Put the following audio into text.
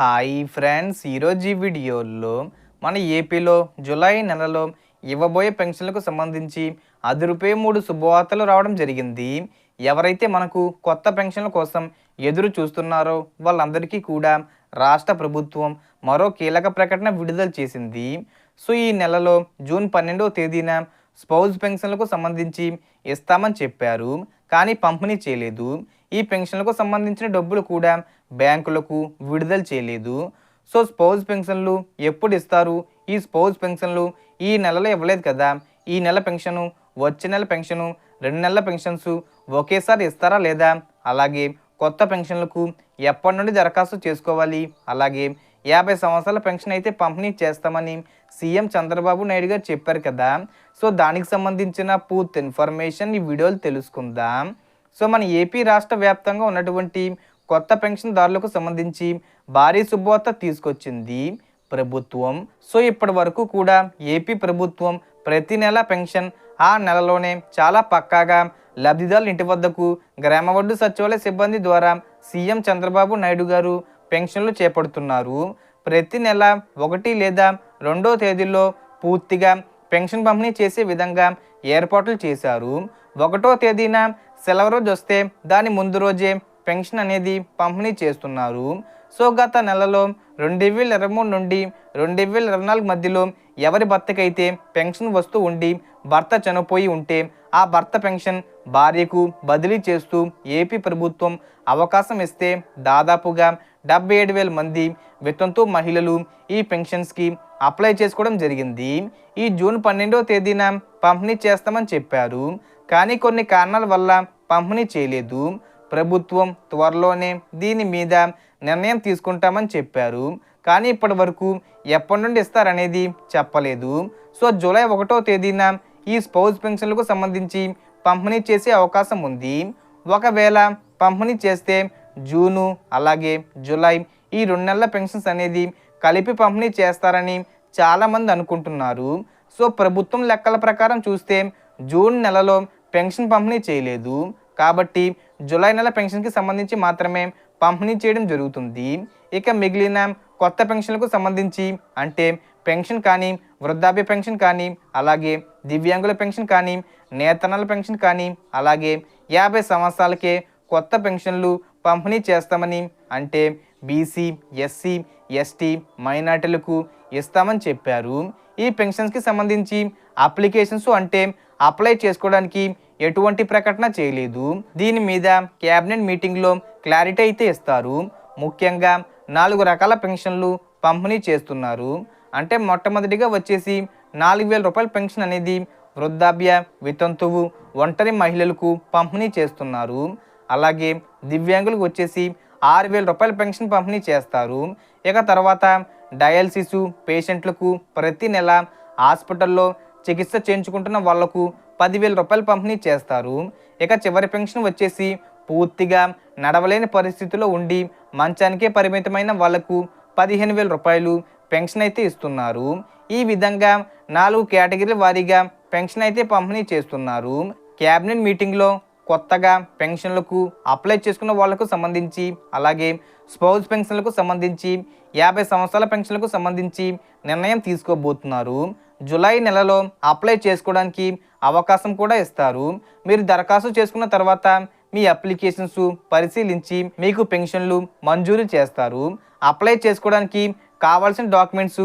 Hi friends. ఈరోజు ఈ వీడియోలో మన ఏపీలో జూలై నెలలో ఇవ్వబోయే పెన్షన్లకు సంబంధించి అది రూపాయి మూడు శుభవార్తలు రావడం జరిగింది. ఎవరైతే మనకు కొత్త పెన్షన్ల కోసం ఎదురు చూస్తున్నారో వాళ్ళందరికీ కూడా రాష్ట్ర ప్రభుత్వం మరో కీలక ప్రకటన విడుదల చేసింది. సో ఈ నెలలో జూన్ పన్నెండవ తేదీన స్పౌజ్ పెన్షన్లకు సంబంధించి ఇస్తామని చెప్పారు. కానీ పంపిణీ చేయలేదు. ఈ పెన్షన్లకు సంబంధించిన డబ్బులు కూడా బ్యాంకులకు విడుదల చేయలేదు. సో స్పౌజ్ పెన్షన్లు ఎప్పుడు ఇస్తారు? ఈ స్పౌజ్ పెన్షన్లు ఈ నెలలో ఇవ్వలేదు కదా. ఈ నెల పెన్షను వచ్చే నెల పెన్షను రెండు నెలల పెన్షన్స్ ఒకేసారి ఇస్తారా లేదా? అలాగే కొత్త పెన్షన్లకు ఎప్పటి నుండి దరఖాస్తు చేసుకోవాలి? అలాగే యాభై సంవత్సరాల పెన్షన్ అయితే పంపిణీ చేస్తామని సీఎం చంద్రబాబు నాయుడు గారు చెప్పారు కదా. సో దానికి సంబంధించిన పూర్తి ఇన్ఫర్మేషన్ ఈ వీడియోలు తెలుసుకుందాం. సో మన ఏపీ రాష్ట్ర వ్యాప్తంగా ఉన్నటువంటి కొత్త పెన్షన్దారులకు సంబంధించి భారీ శుభవార్త తీసుకొచ్చింది ప్రభుత్వం. సో ఇప్పటి వరకు కూడా ఏపీ ప్రభుత్వం ప్రతి నెల పెన్షన్ ఆ నెలలోనే చాలా పక్కాగా లబ్ధిదారుల ఇంటి వద్దకు గ్రామ వడ్డు సచివాలయ సిబ్బంది ద్వారా సీఎం చంద్రబాబు నాయుడు గారు పెన్షన్లు చేపడుతున్నారు. ప్రతి నెల ఒకటి లేదా రెండో తేదీల్లో పూర్తిగా పెన్షన్ పంపిణీ చేసే విధంగా ఏర్పాట్లు చేశారు. ఒకటో తేదీన సెలవు రోజు వస్తే దాని ముందు రోజే పెన్షన్ అనేది పంపిణీ చేస్తున్నారు. సో గత నెలలో రెండు వేల ఇరవై మూడు నుండి రెండు వేల ఇరవై నాలుగు మధ్యలో ఎవరి భర్తకైతే పెన్షన్ వస్తూ ఉండి భర్త చనిపోయి ఉంటే ఆ భర్త పెన్షన్ భార్యకు బదిలీ చేస్తూ ఏపీ ప్రభుత్వం అవకాశం ఇస్తే దాదాపుగా డెబ్బై ఏడు వేల మంది వితంతు మహిళలు ఈ పెన్షన్స్కి అప్లై చేసుకోవడం జరిగింది. ఈ జూన్ పన్నెండవ తేదీన పంపిణీ చేస్తామని చెప్పారు. కానీ కొన్ని కారణాల వల్ల పంపిణీ చేయలేదు. ప్రభుత్వం త్వరలోనే దీని మీద నిర్ణయం తీసుకుంటామని చెప్పారు. కానీ ఇప్పటి వరకు ఎప్పటి నుండి ఇస్తారనేది చెప్పలేదు. సో జూలై ఒకటో తేదీన ఈ స్పౌజ్ పెన్షన్లకు సంబంధించి పంపిణీ చేసే అవకాశం ఉంది. ఒకవేళ పంపిణీ చేస్తే జూను అలాగే జూలై ఈ రెండు నెలల పెన్షన్స్ అనేది కలిపి పంపిణీ చేస్తారని చాలామంది అనుకుంటున్నారు. సో ప్రభుత్వం లెక్కల ప్రకారం చూస్తే జూన్ నెలలో పెన్షన్ పంపిణీ చేయలేదు. కాబట్టి జూలై నెల పెన్షన్కి సంబంధించి మాత్రమే పంపిణీ చేయడం జరుగుతుంది. ఇక మిగిలిన కొత్త పెన్షన్లకు సంబంధించి అంటే పెన్షన్ కానీ వృద్ధాప్య పెన్షన్ కానీ అలాగే దివ్యాంగుల పెన్షన్ కానీ నేతనాల పెన్షన్ కానీ అలాగే యాభై సంవత్సరాలకే కొత్త పెన్షన్లు పంపిణీ చేస్తామని అంటే బీసీ ఎస్సీ ఎస్టీ మైనార్టీలకు ఇస్తామని చెప్పారు. ఈ పెన్షన్స్కి సంబంధించి అప్లికేషన్స్ అంటే అప్లై చేసుకోవడానికి ఎటువంటి ప్రకటన చేయలేదు. దీని మీద క్యాబినెట్ మీటింగ్లో క్లారిటీ అయితే ఇస్తారు. ముఖ్యంగా నాలుగు రకాల పెన్షన్లు పంపిణీ చేస్తున్నారు. అంటే మొట్టమొదటిగా వచ్చేసి నాలుగు వేల రూపాయల పెన్షన్ అనేది వృద్ధాప్య వితంతువు ఒంటరి మహిళలకు పంపిణీ చేస్తున్నారు. అలాగే దివ్యాంగులకు వచ్చేసి ఆరు వేల రూపాయల పెన్షన్ పంపిణీ చేస్తారు. ఇక తర్వాత డయాలసిస్ పేషెంట్లకు ప్రతి నెల హాస్పిటల్లో చికిత్స చేయించుకుంటున్న వాళ్ళకు పదివేల రూపాయలు పంపిణీ చేస్తారు. ఇక చివరి పెన్షన్ వచ్చేసి పూర్తిగా నడవలేని పరిస్థితిలో ఉండి మంచానికే పరిమితమైన వాళ్ళకు పదిహేను వేల రూపాయలు పెన్షన్ అయితే ఇస్తున్నారు. ఈ విధంగా నాలుగు కేటగిరీల వారీగా పెన్షన్ అయితే పంపిణీ చేస్తున్నారు. క్యాబినెట్ మీటింగ్లో కొత్తగా పెన్షన్లకు అప్లై చేసుకున్న వాళ్ళకు సంబంధించి అలాగే స్పౌజ్ పెన్షన్లకు సంబంధించి యాభై సంవత్సరాల పెన్షన్లకు సంబంధించి నిర్ణయం తీసుకోబోతున్నారు. జూలై నెలలో అప్లై చేసుకోవడానికి అవకాశం కూడా ఇస్తారు. మీరు దరఖాస్తు చేసుకున్న తర్వాత మీ అప్లికేషన్స్ పరిశీలించి మీకు పెన్షన్లు మంజూరు చేస్తారు. అప్లై చేసుకోవడానికి కావాల్సిన డాక్యుమెంట్స్